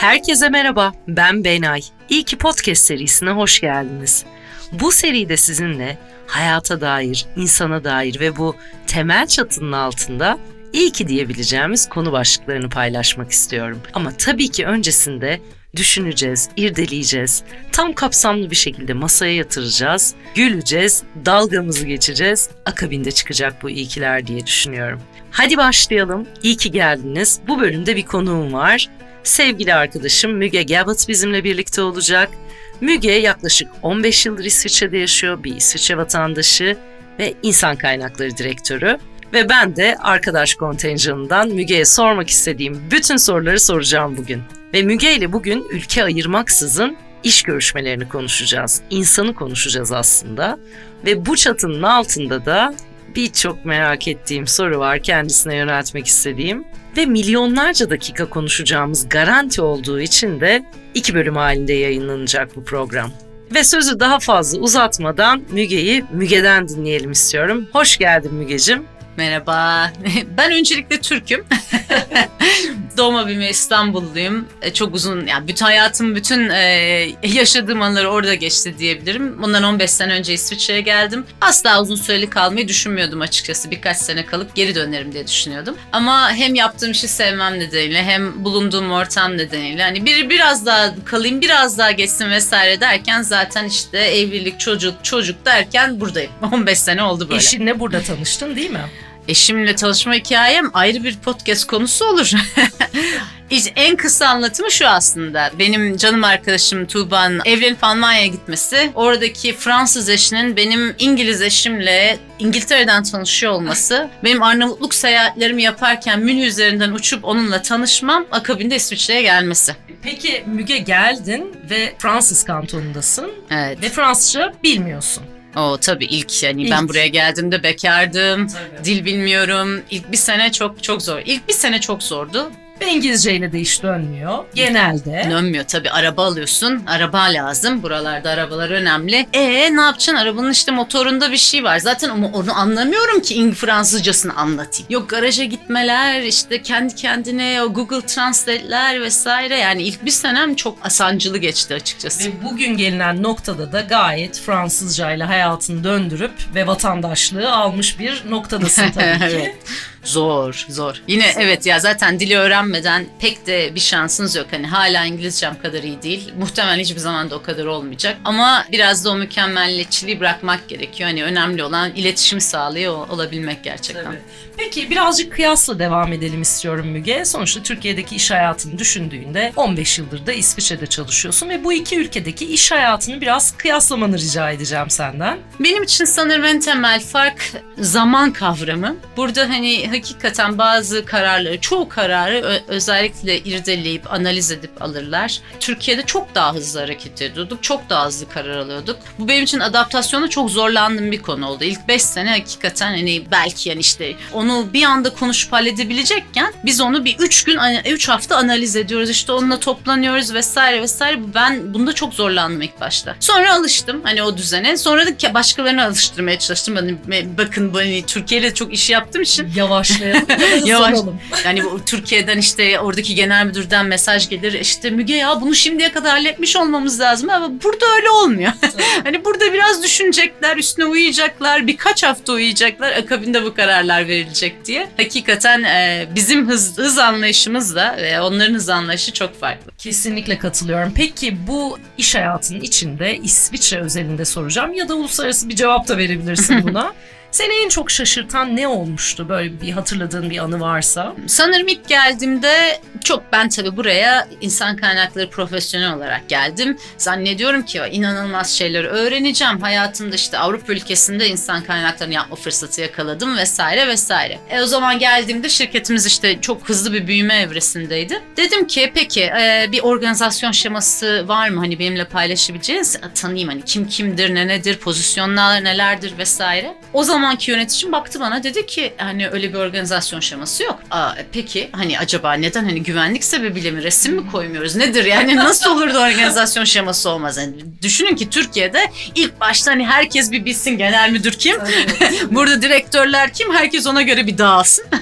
Herkese merhaba, ben Benay. İyi ki Podcast serisine hoş geldiniz. Bu seride sizinle hayata dair, insana dair ve bu temel çatının altında iyi ki diyebileceğimiz konu başlıklarını paylaşmak istiyorum. Ama tabii ki öncesinde düşüneceğiz, irdeleyeceğiz. Tam kapsamlı bir şekilde masaya yatıracağız, güleceğiz, dalgamızı geçeceğiz. Akabinde çıkacak bu iyikiler diye düşünüyorum. Hadi başlayalım. İyi ki geldiniz. Bu bölümde bir konuğum var. Sevgili arkadaşım Müge Gabbett bizimle birlikte olacak. Müge yaklaşık 15 yıldır İsviçre'de yaşıyor, bir İsviçre vatandaşı ve insan kaynakları direktörü. Ve ben de arkadaş kontenjanından Müge'ye sormak istediğim bütün soruları soracağım bugün. Ve Müge ile bugün ülke ayırmaksızın iş görüşmelerini konuşacağız. İnsanı konuşacağız aslında. Ve bu çatının altında da birçok merak ettiğim soru var kendisine yöneltmek istediğim. Ve milyonlarca dakika konuşacağımız garanti olduğu için de iki bölüm halinde yayınlanacak bu program. Ve sözü daha fazla uzatmadan Müge'yi Müge'den dinleyelim istiyorum. Hoş geldin Müge'cim. Merhaba. Ben öncelikle Türk'üm. Doğma büyüme İstanbulluyum. E, Çok uzun, yani bütün hayatım, bütün e, yaşadığım anları orada geçti diyebilirim. Bundan 15 sene önce İsviçre'ye geldim. Asla uzun süreli kalmayı düşünmüyordum açıkçası. Birkaç sene kalıp geri dönerim diye düşünüyordum. Ama hem yaptığım işi sevmem nedeniyle hem bulunduğum ortam nedeniyle hani bir biraz daha kalayım, biraz daha geçsin vesaire derken zaten işte evlilik, çocuk, çocuk derken buradayım. 15 sene oldu böyle. Eşinle burada tanıştın değil mi? Eşimle çalışma hikayem ayrı bir podcast konusu olur. En kısa anlatımı şu aslında. Benim canım arkadaşım Tuğba'nın evlenip Almanya'ya gitmesi, oradaki Fransız eşinin benim İngiliz eşimle İngiltere'den tanışıyor olması, benim Arnavutluk seyahatlerimi yaparken Münih üzerinden uçup onunla tanışmam, akabinde İsviçre'ye gelmesi. Peki Müge geldin ve Fransız kantonundasın Evet. ve Fransızca bilmiyorsun. O tabii ilk yani İlk. ben buraya geldiğimde bekardım. Tabii. Dil bilmiyorum. İlk bir sene çok çok zor. İlk bir sene çok zordu. İngilizceyle de iş dönmüyor. Genelde. Dönmüyor tabii. Araba alıyorsun. Araba lazım. Buralarda arabalar önemli. E ne yapacaksın? Arabanın işte motorunda bir şey var. Zaten onu, onu anlamıyorum ki İng Fransızcasını anlatayım. Yok garaja gitmeler, işte kendi kendine o Google Translate'ler vesaire. Yani ilk bir senem çok asancılı geçti açıkçası. Ve bugün gelinen noktada da gayet Fransızcayla hayatını döndürüp ve vatandaşlığı almış bir noktadasın tabii ki. Evet. Zor, zor. Yine evet ya zaten dili öğrenmeden pek de bir şansınız yok. Hani hala İngilizcem kadar iyi değil. Muhtemelen hiçbir zaman da o kadar olmayacak. Ama biraz da o mükemmelliyetçiliği bırakmak gerekiyor. Hani önemli olan iletişimi sağlıyor olabilmek gerçekten. Tabii. Peki birazcık kıyasla devam edelim istiyorum Müge. Sonuçta Türkiye'deki iş hayatını düşündüğünde 15 yıldır da İsviçre'de çalışıyorsun ve bu iki ülkedeki iş hayatını biraz kıyaslamanı rica edeceğim senden. Benim için sanırım en temel fark zaman kavramı. Burada hani hakikaten bazı kararları, çoğu kararı özellikle irdeleyip, analiz edip alırlar. Türkiye'de çok daha hızlı hareket ediyorduk, çok daha hızlı karar alıyorduk. Bu benim için adaptasyona çok zorlandığım bir konu oldu. İlk 5 sene hakikaten hani belki yani işte onu bir anda konuşup halledebilecekken biz onu bir 3 gün, 3 hafta analiz ediyoruz. İşte onunla toplanıyoruz vesaire vesaire. Ben bunda çok zorlandım ilk başta. Sonra alıştım hani o düzene. Sonra da başkalarını alıştırmaya çalıştım. Hani bakın hani Türkiye'de çok iş yaptığım için Yavaşlayalım Yavaş. yani bu Türkiye'den işte oradaki genel müdürden mesaj gelir. İşte Müge ya bunu şimdiye kadar halletmiş olmamız lazım ama burada öyle olmuyor. hani burada biraz düşünecekler, üstüne uyuyacaklar, birkaç hafta uyuyacaklar. Akabinde bu kararlar verilecek diye. Hakikaten e, bizim hız, hız anlayışımızla ve onların hız anlayışı çok farklı. Kesinlikle katılıyorum. Peki bu iş hayatının içinde İsviçre özelinde soracağım ya da uluslararası bir cevap da verebilirsin buna. Seni en çok şaşırtan ne olmuştu? Böyle bir hatırladığın bir anı varsa. Sanırım ilk geldiğimde çok ben tabii buraya insan kaynakları profesyonel olarak geldim. Zannediyorum ki inanılmaz şeyleri öğreneceğim. Hayatımda işte Avrupa ülkesinde insan kaynaklarını yapma fırsatı yakaladım vesaire vesaire. E o zaman geldiğimde şirketimiz işte çok hızlı bir büyüme evresindeydi. Dedim ki peki e, bir organizasyon şeması var mı hani benimle paylaşabileceğiniz? Tanıyayım hani kim kimdir, ne nedir, pozisyonlar nelerdir vesaire. O zamanki yöneticim baktı bana dedi ki hani öyle bir organizasyon şeması yok. Aa, peki hani acaba neden hani güvenlik sebebiyle mi resim mi koymuyoruz nedir yani nasıl olur da organizasyon şeması olmaz? Yani düşünün ki Türkiye'de ilk başta hani herkes bir bilsin genel müdür kim, burada direktörler kim herkes ona göre bir dağılsın.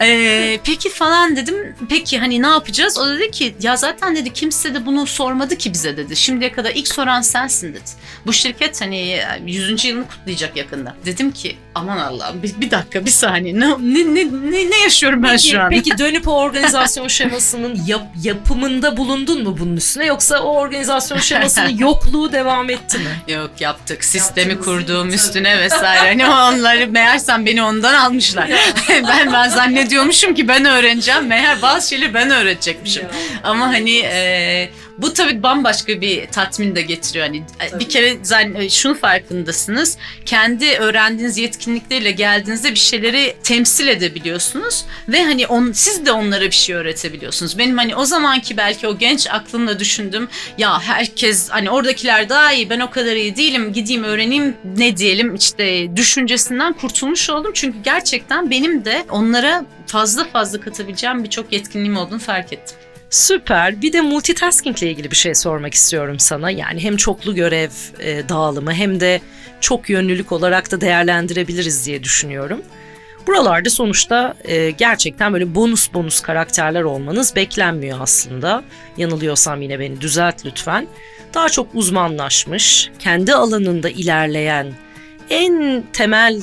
Ee, peki falan dedim. Peki hani ne yapacağız? O dedi ki ya zaten dedi kimse de bunu sormadı ki bize dedi. Şimdiye kadar ilk soran sensin dedi. Bu şirket hani 100. yılını kutlayacak yakında. Dedim ki aman Allah'ım bir, bir dakika bir saniye ne, ne, ne, ne, yaşıyorum ben Peki, şu an? peki dönüp o organizasyon şemasının yap- yapımında bulundun mu bunun üstüne yoksa o organizasyon şemasının yokluğu devam etti mi? Yok yaptık. Sistemi Yaptınız kurduğum Tabii. üstüne vesaire. Hani onları meğersem beni ondan almışlar. ben ben zannediyormuşum ki ben öğreneceğim. Meğer bazı şeyleri ben öğretecekmişim. Ama hani e, bu tabii bambaşka bir tatmin de getiriyor. Hani Tabii. bir kere zann- şunu farkındasınız. Kendi öğrendiğiniz yetkinlikleriyle geldiğinizde bir şeyleri temsil edebiliyorsunuz ve hani on, siz de onlara bir şey öğretebiliyorsunuz. Benim hani o zamanki belki o genç aklımla düşündüm. Ya herkes hani oradakiler daha iyi ben o kadar iyi değilim gideyim öğreneyim ne diyelim işte düşüncesinden kurtulmuş oldum. Çünkü gerçekten benim de onlara fazla fazla katabileceğim birçok yetkinliğim olduğunu fark ettim. Süper. Bir de multitasking ile ilgili bir şey sormak istiyorum sana. Yani hem çoklu görev e, dağılımı hem de çok yönlülük olarak da değerlendirebiliriz diye düşünüyorum. Buralarda sonuçta e, gerçekten böyle bonus bonus karakterler olmanız beklenmiyor aslında. Yanılıyorsam yine beni düzelt lütfen. Daha çok uzmanlaşmış, kendi alanında ilerleyen, en temel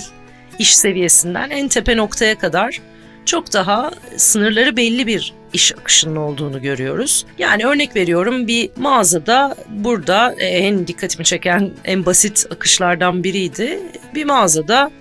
iş seviyesinden en tepe noktaya kadar çok daha sınırları belli bir iş akışının olduğunu görüyoruz. Yani örnek veriyorum bir mağazada burada e, en dikkatimi çeken en basit akışlardan biriydi. Bir mağazada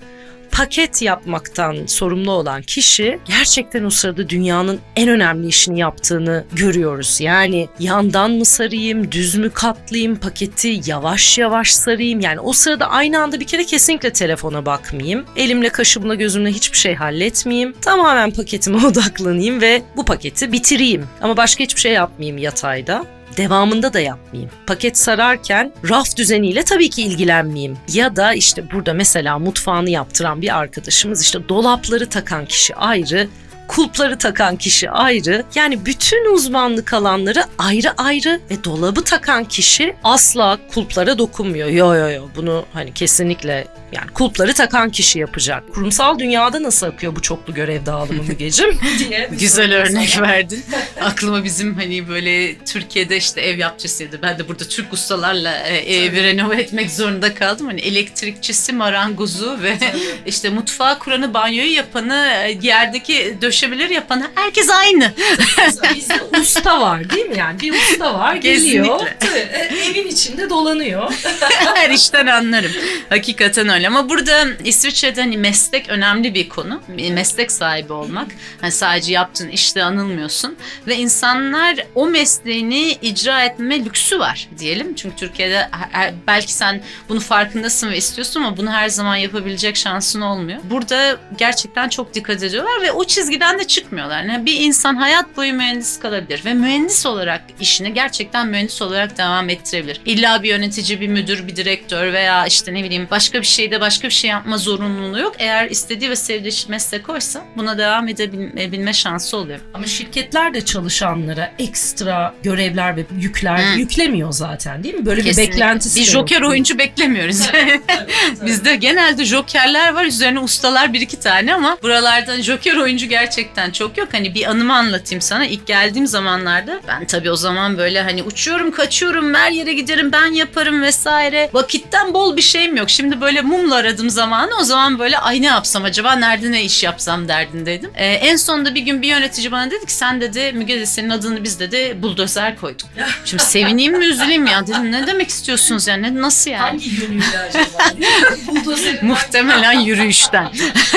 paket yapmaktan sorumlu olan kişi gerçekten o sırada dünyanın en önemli işini yaptığını görüyoruz. Yani yandan mı sarayım, düz mü katlayayım, paketi yavaş yavaş sarayım. Yani o sırada aynı anda bir kere kesinlikle telefona bakmayayım. Elimle kaşımla gözümle hiçbir şey halletmeyeyim. Tamamen paketime odaklanayım ve bu paketi bitireyim. Ama başka hiçbir şey yapmayayım yatayda devamında da yapmayayım. Paket sararken raf düzeniyle tabii ki ilgilenmeyeyim. Ya da işte burada mesela mutfağını yaptıran bir arkadaşımız işte dolapları takan kişi ayrı, kulpları takan kişi ayrı. Yani bütün uzmanlık alanları ayrı ayrı ve dolabı takan kişi asla kulplara dokunmuyor. Yo yo yo bunu hani kesinlikle yani kulpları takan kişi yapacak. Kurumsal dünyada nasıl akıyor bu çoklu görev dağılımı diye. bir Güzel örnek sana. verdin. Aklıma bizim hani böyle Türkiye'de işte ev yapçısıydı. Ben de burada Türk ustalarla e, evi renove etmek zorunda kaldım. Hani elektrikçisi, marangozu ve işte mutfağı kuranı, banyoyu yapanı, e, yerdeki döşemeleri yapanı herkes aynı. Bizde usta var değil mi? Yani bir usta var geliyor. Tabii, e, evin içinde dolanıyor. Her işten anlarım. Hakikaten öyle ama burada İsviçre'de hani meslek önemli bir konu. Meslek sahibi olmak. Hani sadece yaptığın işte anılmıyorsun. Ve insanlar o mesleğini icra etme lüksü var diyelim. Çünkü Türkiye'de belki sen bunu farkındasın ve istiyorsun ama bunu her zaman yapabilecek şansın olmuyor. Burada gerçekten çok dikkat ediyorlar ve o çizgiden de çıkmıyorlar. Yani bir insan hayat boyu mühendis kalabilir ve mühendis olarak işini gerçekten mühendis olarak devam ettirebilir. İlla bir yönetici, bir müdür, bir direktör veya işte ne bileyim başka bir şeyde başka bir şey yapma zorunluluğu yok. Eğer istediği ve sevdiği meslek oysa buna devam edebilme şansı oluyor. Ama şirketler de çalışanlara ekstra görevler ve yükler Hı. yüklemiyor zaten değil mi? Böyle Kesinlikle. bir beklentisi Bir joker yok. oyuncu beklemiyoruz. Bizde genelde jokerler var. Üzerine ustalar bir iki tane ama buralardan joker oyuncu gerçekten çok yok. Hani bir anımı anlatayım sana. İlk geldiğim zamanlarda ben tabii o zaman böyle hani uçuyorum, kaçıyorum, her yere giderim, ben yaparım vesaire. Vakitten bol bir şeyim yok. Şimdi böyle mumla aradığım zamanı o zaman böyle ay ne yapsam acaba, nerede ne iş yapsam derdindeydim. Ee, en sonunda bir gün bir yönetici bana dedi ki sen dedi Müge dedi senin adını biz dedi buldozer koyduk. Şimdi sevineyim mi üzüleyim ya dedim ne demek istiyorsunuz yani nasıl yani? Hangi yönüyle acaba? Muhtemelen yürüyüşten.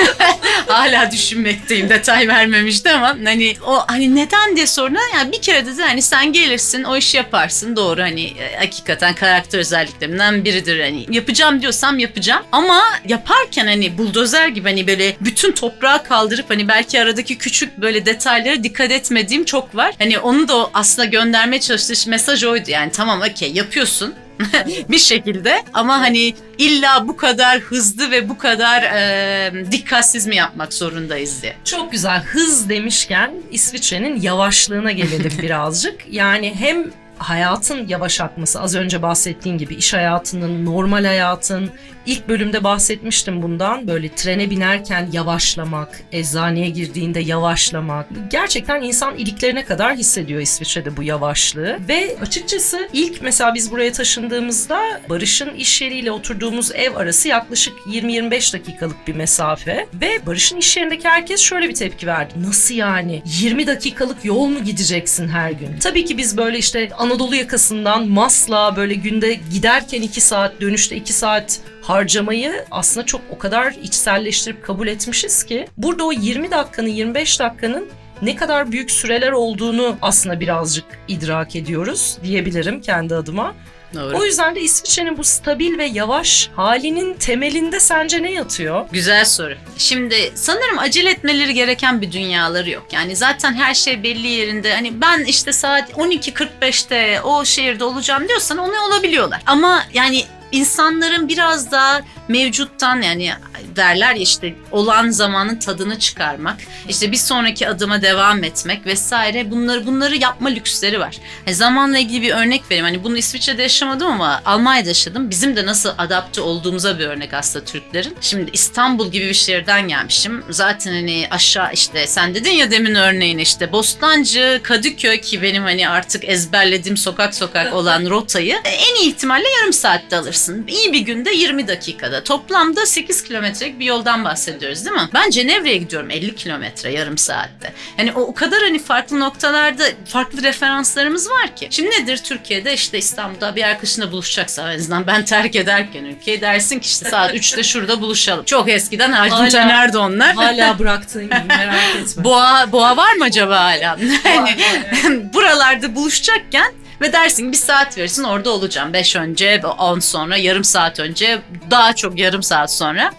Hala düşünmekteyim. Detay vermemişti ama hani o hani neden diye sorduğunda yani bir kere dedi hani sen gelirsin o işi yaparsın. Doğru hani e, hakikaten karakter özelliklerimden biridir hani yapacağım diyorsam yapacağım ama yaparken hani buldozer gibi hani böyle bütün toprağı kaldırıp hani belki aradaki küçük böyle detaylara dikkat etmediğim çok var. Hani onu da aslında göndermeye çalıştığı mesaj oydu yani tamam okey yapıyorsun bir şekilde ama hani illa bu kadar hızlı ve bu kadar e, dikkatsiz mi yapmak zorundayız diye. Çok güzel. Hız demişken İsviçre'nin yavaşlığına gelelim birazcık. Yani hem hayatın yavaş akması az önce bahsettiğin gibi iş hayatının, normal hayatın ilk bölümde bahsetmiştim bundan. Böyle trene binerken yavaşlamak, eczaneye girdiğinde yavaşlamak. Gerçekten insan iliklerine kadar hissediyor İsviçre'de bu yavaşlığı. Ve açıkçası ilk mesela biz buraya taşındığımızda Barış'ın iş yeriyle oturduğumuz ev arası yaklaşık 20-25 dakikalık bir mesafe. Ve Barış'ın iş yerindeki herkes şöyle bir tepki verdi. Nasıl yani? 20 dakikalık yol mu gideceksin her gün? Tabii ki biz böyle işte Anadolu yakasından Masla böyle günde giderken 2 saat, dönüşte 2 saat harcamayı aslında çok o kadar içselleştirip kabul etmişiz ki burada o 20 dakikanın 25 dakikanın ne kadar büyük süreler olduğunu aslında birazcık idrak ediyoruz diyebilirim kendi adıma. Doğru. O yüzden de İsviçre'nin bu stabil ve yavaş halinin temelinde sence ne yatıyor? Güzel soru. Şimdi sanırım acele etmeleri gereken bir dünyaları yok. Yani zaten her şey belli yerinde. Hani ben işte saat 12.45'te o şehirde olacağım diyorsan onu olabiliyorlar. Ama yani insanların biraz daha mevcuttan yani derler ya işte olan zamanın tadını çıkarmak, işte bir sonraki adıma devam etmek vesaire bunları bunları yapma lüksleri var. Hani zamanla ilgili bir örnek vereyim. Hani bunu İsviçre'de yaşamadım ama Almanya'da yaşadım. Bizim de nasıl adapte olduğumuza bir örnek aslında Türklerin. Şimdi İstanbul gibi bir şehirden gelmişim. Zaten hani aşağı işte sen dedin ya demin örneğin işte Bostancı, Kadıköy ki benim hani artık ezberlediğim sokak sokak olan rotayı en iyi ihtimalle yarım saatte alırsın. İyi bir günde 20 dakikada. Toplamda 8 kilometrelik bir yoldan bahsediyoruz değil mi? Ben Cenevre'ye gidiyorum 50 kilometre yarım saatte. Yani o, o kadar hani farklı noktalarda farklı referanslarımız var ki. Şimdi nedir Türkiye'de işte İstanbul'da bir arkadaşınla buluşacaksa en azından ben terk ederken ülkeyi dersin ki işte saat 3'te şurada buluşalım. Çok eskiden Hala- Taner'de onlar. Hala bıraktığın gibi merak etme. Boğa, boğa var mı acaba hala? Hani evet. buralarda buluşacakken ve dersin bir saat verirsin orada olacağım. 5 önce, 10 sonra, yarım saat önce, daha çok yarım saat sonra.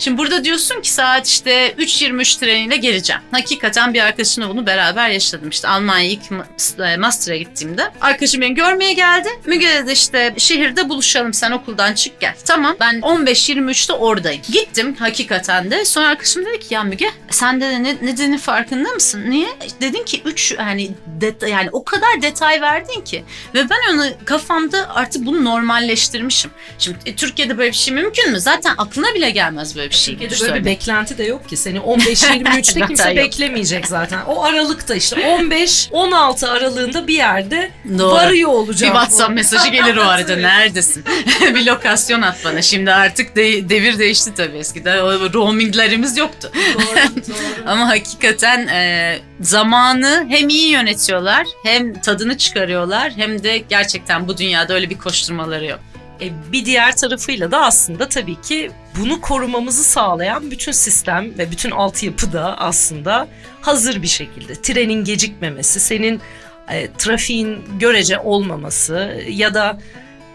Şimdi burada diyorsun ki saat işte 3.23 treniyle geleceğim. Hakikaten bir arkadaşımla bunu beraber yaşadım. İşte Almanya'ya ilk ma- master'a gittiğimde. Arkadaşım beni görmeye geldi. Müge dedi işte şehirde buluşalım sen okuldan çık gel. Tamam ben 15-23'te oradayım. Gittim hakikaten de. Sonra arkadaşım dedi ki ya Müge sen de ne, ne dediğinin farkında mısın? Niye? Dedin ki 3 hani det- yani o kadar detay verdin ki. Ve ben onu kafamda artık bunu normalleştirmişim. Şimdi e, Türkiye'de böyle bir şey mümkün mü? Zaten aklına bile gelmez böyle bir şey. Türkiye'de Güç böyle bir beklenti de yok ki. Seni 15-23'te Zaten kimse beklemeyecek zaten. O aralıkta işte 15-16 aralığında bir yerde Doğru. varıyor Bir olacağım. WhatsApp mesajı gelir o arada. Neredesin? bir lokasyon at bana. Şimdi artık de- devir değişti tabii eskiden. O roaminglerimiz yoktu. doğru, doğru. Ama hakikaten e, zamanı hem iyi yönetiyorlar, hem tadını çıkarıyorlar, hem de gerçekten bu dünyada öyle bir koşturmaları yok. E, bir diğer tarafıyla da aslında tabii ki bunu korumamızı sağlayan bütün sistem ve bütün altyapı da aslında hazır bir şekilde. Trenin gecikmemesi, senin e, trafiğin görece olmaması ya da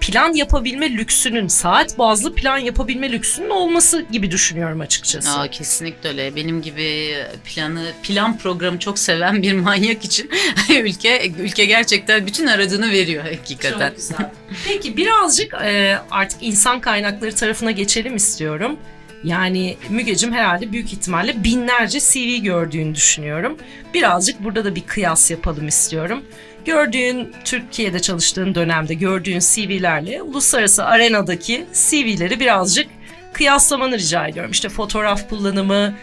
plan yapabilme lüksünün, saat bazlı plan yapabilme lüksünün olması gibi düşünüyorum açıkçası. Aa, kesinlikle öyle. Benim gibi planı, plan programı çok seven bir manyak için ülke ülke gerçekten bütün aradığını veriyor hakikaten. Çok güzel. Peki birazcık e, artık insan kaynakları tarafına geçelim istiyorum. Yani Mügecim herhalde büyük ihtimalle binlerce CV gördüğünü düşünüyorum. Birazcık burada da bir kıyas yapalım istiyorum. Gördüğün Türkiye'de çalıştığın dönemde gördüğün CV'lerle uluslararası arenadaki CV'leri birazcık kıyaslamanı rica ediyorum. İşte fotoğraf kullanımı,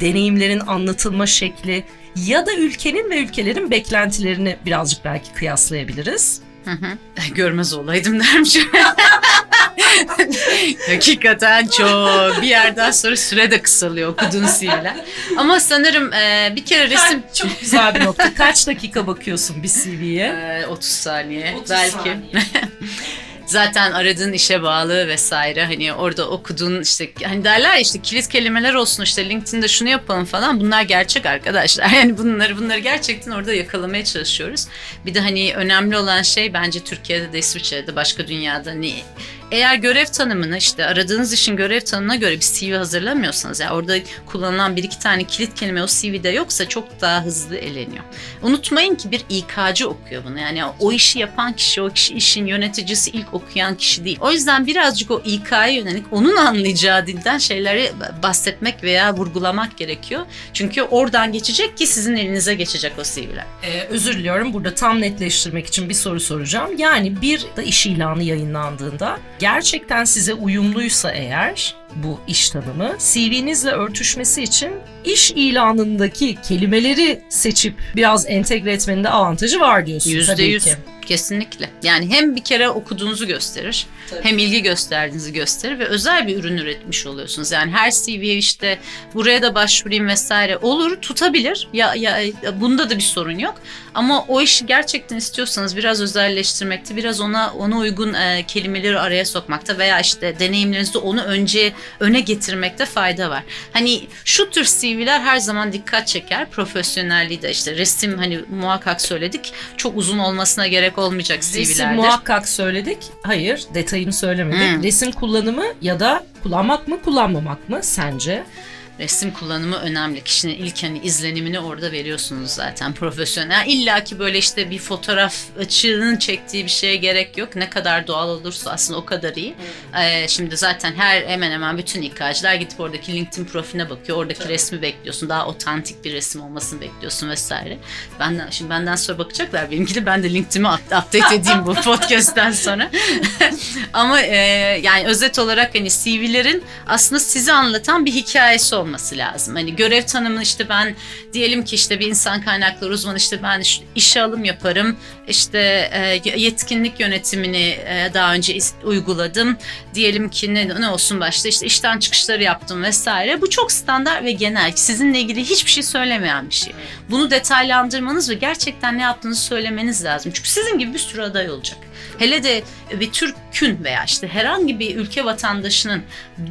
deneyimlerin anlatılma şekli ya da ülkenin ve ülkelerin beklentilerini birazcık belki kıyaslayabiliriz. Hı hı. Görmez olaydım dermiş. Hakikaten çok. Bir yerden sonra süre de kısalıyor okuduğun CV'ler. Ama sanırım e, bir kere resim... Çok güzel bir nokta. Kaç dakika bakıyorsun bir CV'ye? E, 30 saniye 30 belki. saniye. Zaten aradığın işe bağlı vesaire hani orada okuduğun işte hani derler ya işte kilit kelimeler olsun işte LinkedIn'de şunu yapalım falan bunlar gerçek arkadaşlar. Yani bunları bunları gerçekten orada yakalamaya çalışıyoruz. Bir de hani önemli olan şey bence Türkiye'de de İsviçre'de de başka dünyada hani eğer görev tanımını işte aradığınız işin görev tanımına göre bir CV hazırlamıyorsanız yani orada kullanılan bir iki tane kilit kelime o CV'de yoksa çok daha hızlı eleniyor. Unutmayın ki bir İK'cı okuyor bunu. Yani o işi yapan kişi, o kişi işin yöneticisi ilk okuyan kişi değil. O yüzden birazcık o İK'ya yönelik onun anlayacağı dilden şeyleri bahsetmek veya vurgulamak gerekiyor. Çünkü oradan geçecek ki sizin elinize geçecek o CV'ler. Ee, özür diliyorum burada tam netleştirmek için bir soru soracağım. Yani bir da iş ilanı yayınlandığında gerçekten size uyumluysa eğer bu iş tanımı CV'nizle örtüşmesi için iş ilanındaki kelimeleri seçip biraz entegre etmenin de avantajı var diyorsun Yüzde tabii yüz. ki. Kesinlikle. Yani hem bir kere okuduğunuzu gösterir, Tabii. hem ilgi gösterdiğinizi gösterir ve özel bir ürün üretmiş oluyorsunuz. Yani her CV'ye işte buraya da başvurayım vesaire olur, tutabilir. Ya, ya bunda da bir sorun yok. Ama o işi gerçekten istiyorsanız biraz özelleştirmekte, biraz ona ona uygun e, kelimeleri araya sokmakta veya işte deneyimlerinizde onu önce öne getirmekte fayda var. Hani şu tür CV'ler her zaman dikkat çeker. Profesyonelliği de işte resim hani muhakkak söyledik. Çok uzun olmasına gerek olmayacak Resim CV'lerdir. muhakkak söyledik. Hayır, detayını söylemedik. Hmm. Resim kullanımı ya da kullanmak mı, kullanmamak mı sence? Resim kullanımı önemli. Kişinin ilk hani izlenimini orada veriyorsunuz zaten profesyonel. İlla ki böyle işte bir fotoğraf açığının çektiği bir şeye gerek yok. Ne kadar doğal olursa aslında o kadar iyi. Ee, şimdi zaten her hemen hemen bütün İK'cılar gidip oradaki LinkedIn profiline bakıyor. Oradaki resmi bekliyorsun. Daha otantik bir resim olmasını bekliyorsun vesaire. Benden şimdi benden sonra bakacaklar benimki de ben de LinkedIn'imi up- update edeyim bu podcast'ten sonra. Ama e, yani özet olarak hani CV'lerin aslında sizi anlatan bir hikayesi olması lazım. Hani görev tanımı işte ben diyelim ki işte bir insan kaynakları uzmanı işte ben iş- işe alım yaparım. işte e, yetkinlik yönetimini e, daha önce uyguladım. Diyelim ki ne, ne olsun başta işte işten çıkışları yaptım vesaire. Bu çok standart ve genel. Sizinle ilgili hiçbir şey söylemeyen bir şey. Bunu detaylandırmanız ve gerçekten ne yaptığınızı söylemeniz lazım. Çünkü sizin gibi bir sürü aday olacak. Hele de bir Türk'ün veya işte herhangi bir ülke vatandaşının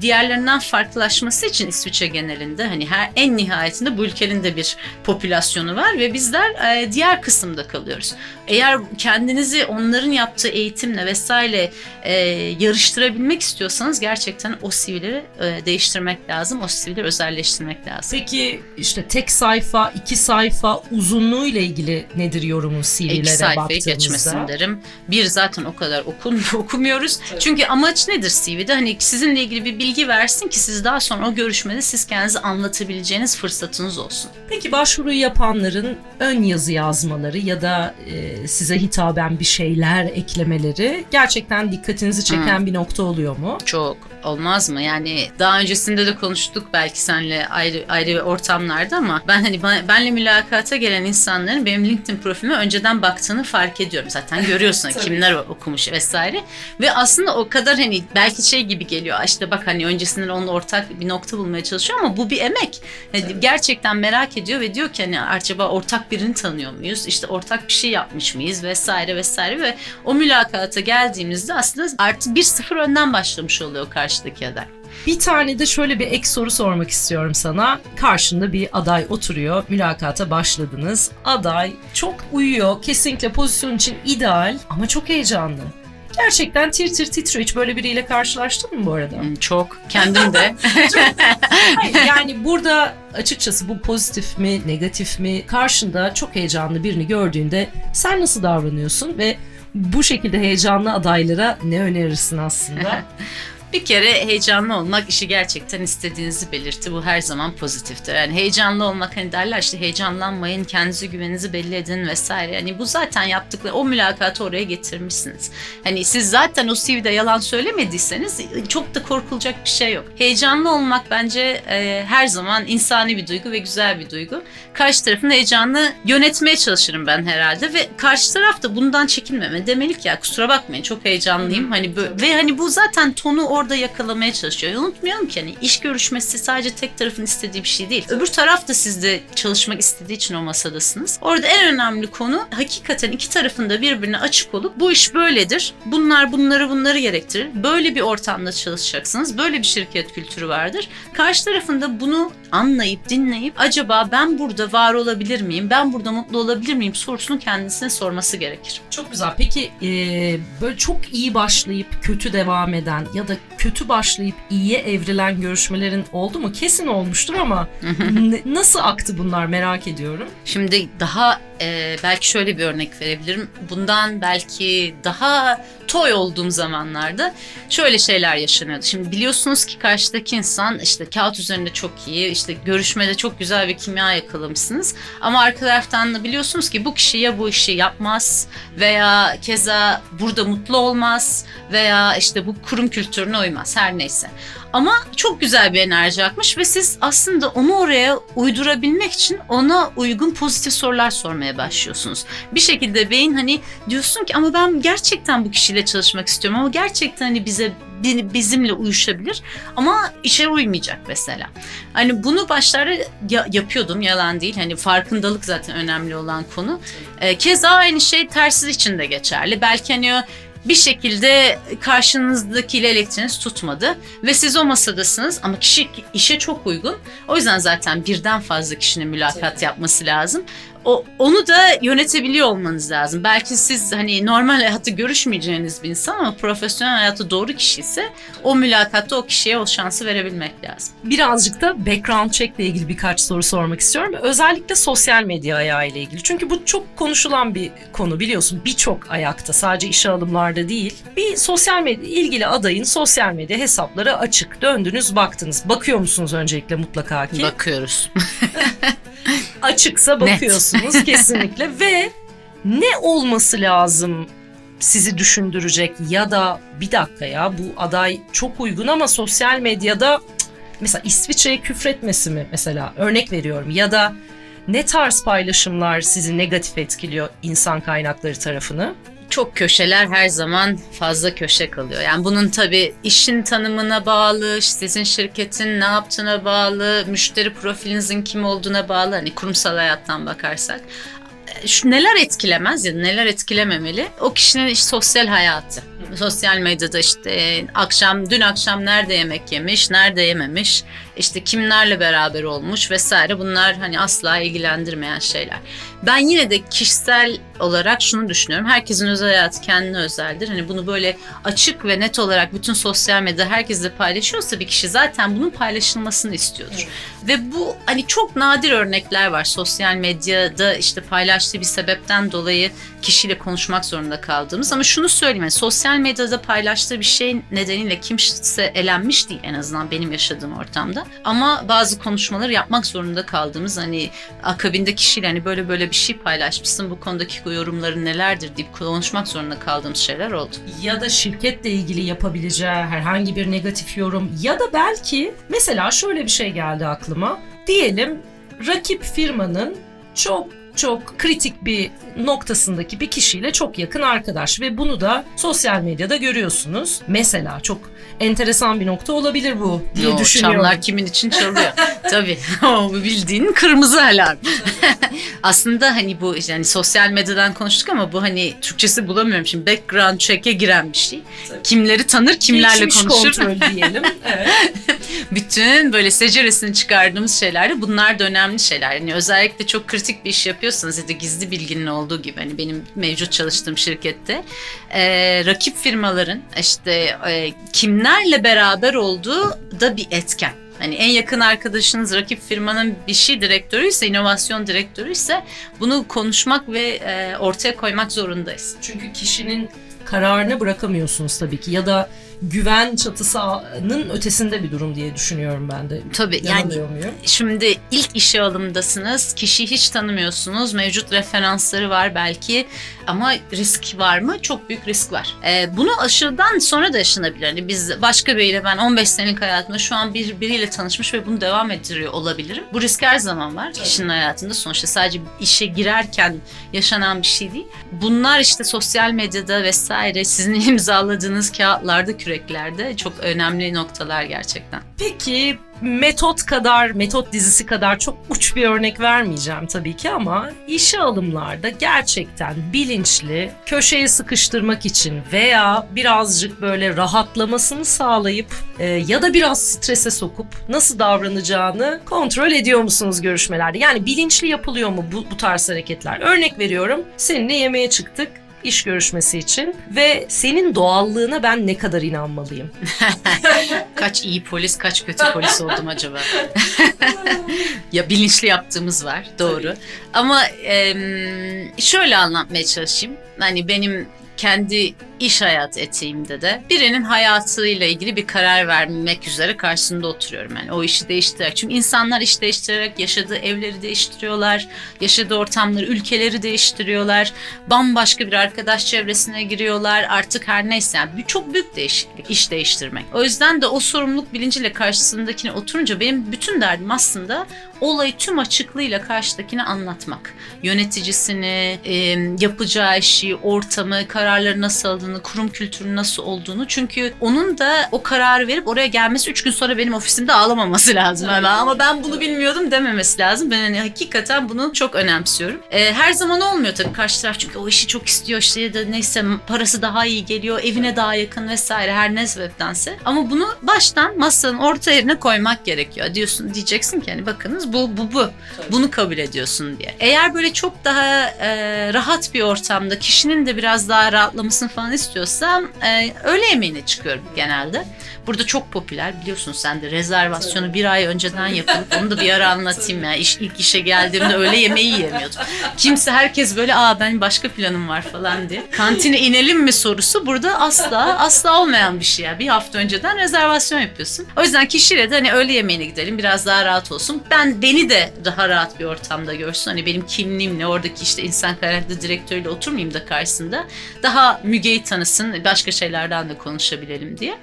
diğerlerinden farklılaşması için İsviçre genelinde hani her en nihayetinde bu ülkenin de bir popülasyonu var ve bizler e, diğer kısımda kalıyoruz. Eğer kendinizi onların yaptığı eğitimle vesaire e, yarıştırabilmek istiyorsanız gerçekten o CV'leri e, değiştirmek lazım. O CV'leri özelleştirmek lazım. Peki işte tek sayfa, iki sayfa uzunluğu ile ilgili nedir yorumun İki CV'lere sayfayı baktığımızda? geçmesin derim. Bir zaten o kadar okun, okumuyoruz. Çünkü amaç nedir CV'de? Hani sizinle ilgili bir bilgi versin ki siz daha sonra o görüşmede siz kendinizi anlatabileceğiniz fırsatınız olsun. Peki başvuruyu yapanların ön yazı yazmaları ya da e, size hitaben bir şeyler eklemeleri gerçekten dikkatinizi çeken bir nokta oluyor mu? Çok olmaz mı? Yani daha öncesinde de konuştuk belki seninle ayrı ayrı ortamlarda ama ben hani benle mülakata gelen insanların benim LinkedIn profilime önceden baktığını fark ediyorum. Zaten görüyorsun kimler okumuş vesaire. Ve aslında o kadar hani belki şey gibi geliyor. "Aa işte bak hani öncesinden onunla ortak bir nokta bulmaya çalışıyor ama bu bir emek. Hani gerçekten merak ediyor ve diyor ki hani acaba ortak birini tanıyor muyuz? İşte ortak bir şey yapmış mıyız vesaire vesaire ve o mülakata geldiğimizde aslında artı bir sıfır önden başlamış oluyor karşıdaki aday. Bir tane de şöyle bir ek soru sormak istiyorum sana. Karşında bir aday oturuyor, mülakata başladınız. Aday çok uyuyor, kesinlikle pozisyon için ideal ama çok heyecanlı. Gerçekten tir tir titriyor. Hiç böyle biriyle karşılaştın mı bu arada? Hmm, Çok. Kendim de. Hayır, yani burada açıkçası bu pozitif mi, negatif mi? Karşında çok heyecanlı birini gördüğünde sen nasıl davranıyorsun ve bu şekilde heyecanlı adaylara ne önerirsin aslında? Bir kere heyecanlı olmak işi gerçekten istediğinizi belirti. Bu her zaman pozitiftir. Yani heyecanlı olmak hani derler işte heyecanlanmayın, kendinize güveninizi belli edin vesaire. Yani bu zaten yaptıkları o mülakatı oraya getirmişsiniz. Hani siz zaten o CV'de yalan söylemediyseniz çok da korkulacak bir şey yok. Heyecanlı olmak bence e, her zaman insani bir duygu ve güzel bir duygu. Karşı tarafın heyecanını yönetmeye çalışırım ben herhalde ve karşı taraf da bundan çekinmeme demeli ki ya kusura bakmayın çok heyecanlıyım. Hani bö- ve hani bu zaten tonu orada yakalamaya çalışıyor. Unutmayalım ki hani iş görüşmesi sadece tek tarafın istediği bir şey değil. Öbür taraf da sizde çalışmak istediği için o masadasınız. Orada en önemli konu hakikaten iki tarafın da birbirine açık olup bu iş böyledir. Bunlar bunları bunları gerektirir. Böyle bir ortamda çalışacaksınız. Böyle bir şirket kültürü vardır. Karşı tarafında bunu anlayıp dinleyip acaba ben burada var olabilir miyim? Ben burada mutlu olabilir miyim? sorusunu kendisine sorması gerekir. Çok güzel. Peki e, böyle çok iyi başlayıp kötü devam eden ya da kötü başlayıp iyiye evrilen görüşmelerin oldu mu? Kesin olmuştur ama nasıl aktı bunlar merak ediyorum. Şimdi daha e, belki şöyle bir örnek verebilirim. Bundan belki daha toy olduğum zamanlarda şöyle şeyler yaşanıyordu. Şimdi biliyorsunuz ki karşıdaki insan işte kağıt üzerinde çok iyi, işte görüşmede çok güzel bir kimya yakalamışsınız. Ama arka taraftan da biliyorsunuz ki bu kişi ya bu işi yapmaz veya keza burada mutlu olmaz veya işte bu kurum kültürüne uymaz her neyse. Ama çok güzel bir enerji akmış ve siz aslında onu oraya uydurabilmek için ona uygun pozitif sorular sormaya başlıyorsunuz. Bir şekilde beyin hani diyorsun ki ama ben gerçekten bu kişiyle çalışmak istiyorum ama gerçekten hani bize bi- bizimle uyuşabilir ama işe uymayacak mesela. Hani bunu başlarda ya- yapıyordum yalan değil. Hani farkındalık zaten önemli olan konu. Ee, keza aynı şey tersi için de geçerli. Belki hani bir şekilde karşınızdakiyle elektriğiniz tutmadı ve siz o masadasınız ama kişi işe çok uygun. O yüzden zaten birden fazla kişinin mülakat yapması lazım. O, onu da yönetebiliyor olmanız lazım. Belki siz hani normal hayatı görüşmeyeceğiniz bir insan ama profesyonel hayatı doğru kişi ise o mülakatta o kişiye o şansı verebilmek lazım. Birazcık da background check ile ilgili birkaç soru sormak istiyorum. Özellikle sosyal medya ayağı ile ilgili. Çünkü bu çok konuşulan bir konu biliyorsun. Birçok ayakta sadece işe alımlarda değil. Bir sosyal medya ilgili adayın sosyal medya hesapları açık. Döndünüz baktınız. Bakıyor musunuz öncelikle mutlaka ki? Bakıyoruz. Açıksa bakıyorsunuz kesinlikle. Ve ne olması lazım sizi düşündürecek ya da bir dakika ya bu aday çok uygun ama sosyal medyada mesela İsviçre'ye küfretmesi mi mesela örnek veriyorum. Ya da ne tarz paylaşımlar sizi negatif etkiliyor insan kaynakları tarafını? Çok köşeler her zaman fazla köşe kalıyor. Yani bunun tabii işin tanımına bağlı, sizin şirketin ne yaptığına bağlı, müşteri profilinizin kim olduğuna bağlı. Hani kurumsal hayattan bakarsak. E, Şu neler etkilemez ya neler etkilememeli? O kişinin işte sosyal hayatı. Sosyal medyada işte akşam, dün akşam nerede yemek yemiş, nerede yememiş, işte kimlerle beraber olmuş vesaire bunlar hani asla ilgilendirmeyen şeyler. Ben yine de kişisel olarak şunu düşünüyorum. Herkesin özel hayatı kendine özeldir. Hani bunu böyle açık ve net olarak bütün sosyal medyada herkesle paylaşıyorsa bir kişi zaten bunun paylaşılmasını istiyordur. Ve bu hani çok nadir örnekler var. Sosyal medyada işte paylaştığı bir sebepten dolayı kişiyle konuşmak zorunda kaldığımız. Ama şunu söyleyeyim. hani sosyal medyada paylaştığı bir şey nedeniyle kimse elenmiş değil en azından benim yaşadığım ortamda. Ama bazı konuşmaları yapmak zorunda kaldığımız hani akabinde kişiyle hani böyle böyle bir şey paylaşmışsın bu konudaki yorumların nelerdir deyip konuşmak zorunda kaldığımız şeyler oldu. ya da şirketle ilgili yapabileceği herhangi bir negatif yorum ya da belki mesela şöyle bir şey geldi aklıma. Diyelim rakip firmanın çok çok kritik bir noktasındaki bir kişiyle çok yakın arkadaş ve bunu da sosyal medyada görüyorsunuz. Mesela çok enteresan bir nokta olabilir bu diye Yo, düşünüyorum. Çamlar kimin için çalıyor? Tabii. O bildiğin kırmızı alarm. Aslında hani bu yani sosyal medyadan konuştuk ama bu hani Türkçesi bulamıyorum şimdi. Background check'e giren bir şey. Tabii. Kimleri tanır, kimlerle Geçmiş konuşur. kontrol diyelim. Evet. Bütün böyle seceresini çıkardığımız şeyler de bunlar da önemli şeyler. Yani özellikle çok kritik bir iş yapıyorsanız ya da gizli bilginin olduğu gibi hani benim mevcut çalıştığım şirkette e, rakip firmaların işte e, kimlerle beraber olduğu da bir etken. Hani en yakın arkadaşınız rakip firmanın bir şey direktörü ise, inovasyon direktörü ise bunu konuşmak ve e, ortaya koymak zorundayız. Çünkü kişinin kararını bırakamıyorsunuz tabii ki ya da güven çatısının ötesinde bir durum diye düşünüyorum ben de. Tabii yani muyum? Şimdi ilk işe alımdasınız. Kişiyi hiç tanımıyorsunuz. Mevcut referansları var belki. Ama risk var mı? Çok büyük risk var. Ee, bunu aşıdan sonra da yaşanabilir. Hani biz başka biriyle ben 15 senelik hayatımda şu an bir biriyle tanışmış ve bunu devam ettiriyor olabilirim. Bu risk her zaman var kişinin hayatında. Sonuçta sadece işe girerken yaşanan bir şey değil. Bunlar işte sosyal medyada vesaire sizin imzaladığınız kağıtlarda, süreklerde çok önemli noktalar gerçekten. Peki metot kadar, metot dizisi kadar çok uç bir örnek vermeyeceğim tabii ki ama işe alımlarda gerçekten bilinçli, köşeye sıkıştırmak için veya birazcık böyle rahatlamasını sağlayıp e, ya da biraz strese sokup nasıl davranacağını kontrol ediyor musunuz görüşmelerde? Yani bilinçli yapılıyor mu bu, bu tarz hareketler? Örnek veriyorum, seninle yemeğe çıktık iş görüşmesi için ve senin doğallığına ben ne kadar inanmalıyım? Kaç iyi polis, kaç kötü polis oldum acaba? ya bilinçli yaptığımız var, doğru. Ama em, şöyle anlatmaya çalışayım. Hani benim kendi iş hayat etiğimde de birinin hayatıyla ilgili bir karar vermek üzere karşısında oturuyorum. Yani o işi değiştirerek. Çünkü insanlar iş değiştirerek yaşadığı evleri değiştiriyorlar, yaşadığı ortamları, ülkeleri değiştiriyorlar. Bambaşka bir arkadaş çevresine giriyorlar. Artık her neyse yani çok büyük değişiklik iş değiştirmek. O yüzden de o sorumluluk bilinciyle karşısındakine oturunca benim bütün derdim aslında olayı tüm açıklığıyla karşıdakine anlatmak. Yöneticisini, e, yapacağı işi, ortamı, kararları nasıl aldığını, kurum kültürünün nasıl olduğunu. Çünkü onun da o kararı verip oraya gelmesi 3 gün sonra benim ofisimde ağlamaması lazım. hemen. Ama ben bunu bilmiyordum dememesi lazım. Ben hani hakikaten bunu çok önemsiyorum. E, her zaman olmuyor tabii karşı taraf çünkü o işi çok istiyor işte ya da neyse parası daha iyi geliyor, evine daha yakın vesaire her ne sebeptense. Ama bunu baştan masanın orta yerine koymak gerekiyor. Diyorsun diyeceksin ki hani bakınız bu bu bu. Bunu kabul ediyorsun diye. Eğer böyle çok daha e, rahat bir ortamda kişinin de biraz daha rahatlamasını falan istiyorsam e, öğle yemeğine çıkıyorum genelde. Burada çok popüler biliyorsun sen de rezervasyonu bir ay önceden yapılıp onu da bir ara anlatayım ya. İş, ilk işe geldiğimde öğle yemeği yiyemiyordum. Kimse herkes böyle aa ben başka planım var falan diye. Kantine inelim mi sorusu burada asla asla olmayan bir şey ya. Bir hafta önceden rezervasyon yapıyorsun. O yüzden kişiyle de hani öğle yemeğine gidelim biraz daha rahat olsun. Ben beni de daha rahat bir ortamda görsün. Hani benim kimliğimle oradaki işte insan kaynaklı direktörüyle oturmayayım da karşısında. Daha Müge'yi tanısın başka şeylerden de konuşabilelim diye.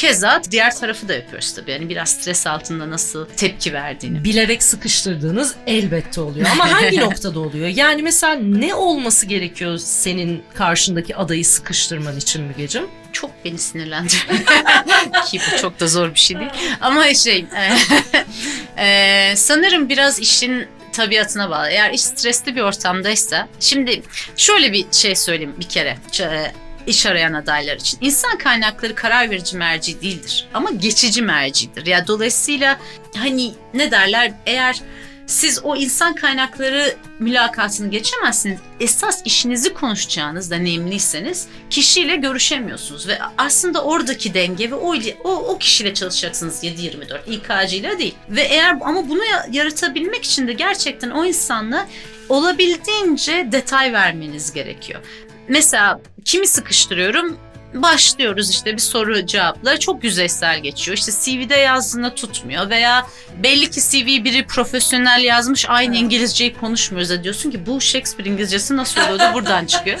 Keza diğer tarafı da yapıyoruz tabii. Yani biraz stres altında nasıl tepki verdiğini. bilerek sıkıştırdığınız elbette oluyor. Ama hangi noktada oluyor? Yani mesela ne olması gerekiyor senin karşındaki adayı sıkıştırman için Mügecim? çok beni sinirlendiriyor. Ki bu çok da zor bir şey değil. Ama şey e, e, sanırım biraz işin tabiatına bağlı. Eğer iş stresli bir ortamdaysa şimdi şöyle bir şey söyleyeyim bir kere. İş arayan adaylar için. İnsan kaynakları karar verici merci değildir ama geçici mercidir. Ya dolayısıyla hani ne derler eğer siz o insan kaynakları mülakatını geçemezsiniz. Esas işinizi konuşacağınız deneyimliyseniz kişiyle görüşemiyorsunuz ve aslında oradaki denge ve o o, o kişiyle çalışacaksınız 7-24 İK'cıyla değil. Ve eğer ama bunu ya- yaratabilmek için de gerçekten o insanla olabildiğince detay vermeniz gerekiyor. Mesela kimi sıkıştırıyorum? Başlıyoruz işte bir soru cevapla çok yüzeysel geçiyor. İşte CV'de yazdığında tutmuyor veya belli ki CV biri profesyonel yazmış aynı İngilizceyi konuşmuyoruz da diyorsun ki bu Shakespeare İngilizcesi nasıl oluyordu buradan çıkıyor.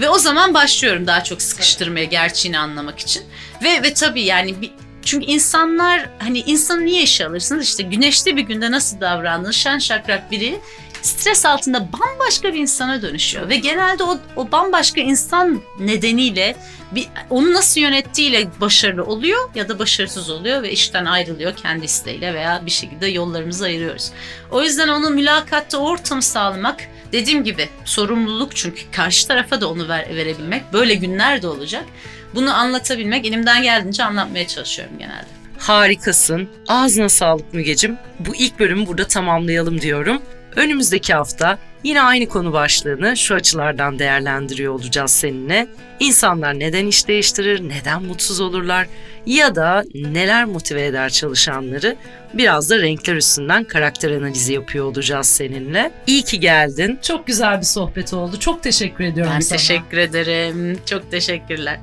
Ve o zaman başlıyorum daha çok sıkıştırmaya gerçeğini anlamak için. Ve ve tabii yani bir, çünkü insanlar hani insanı niye işe alırsınız? İşte güneşli bir günde nasıl davrandığını şen şakrak biri stres altında bambaşka bir insana dönüşüyor. Ve genelde o, o bambaşka insan nedeniyle bir, onu nasıl yönettiğiyle başarılı oluyor ya da başarısız oluyor ve işten ayrılıyor kendi isteğiyle veya bir şekilde yollarımızı ayırıyoruz. O yüzden onu mülakatta o ortamı sağlamak dediğim gibi sorumluluk çünkü karşı tarafa da onu ver, verebilmek böyle günler de olacak. Bunu anlatabilmek elimden geldiğince anlatmaya çalışıyorum genelde. Harikasın. Ağzına sağlık Mügecim. Bu ilk bölümü burada tamamlayalım diyorum. Önümüzdeki hafta yine aynı konu başlığını şu açılardan değerlendiriyor olacağız seninle. İnsanlar neden iş değiştirir, neden mutsuz olurlar ya da neler motive eder çalışanları biraz da renkler üstünden karakter analizi yapıyor olacağız seninle. İyi ki geldin. Çok güzel bir sohbet oldu. Çok teşekkür ediyorum Ben sana. teşekkür ederim. Çok teşekkürler.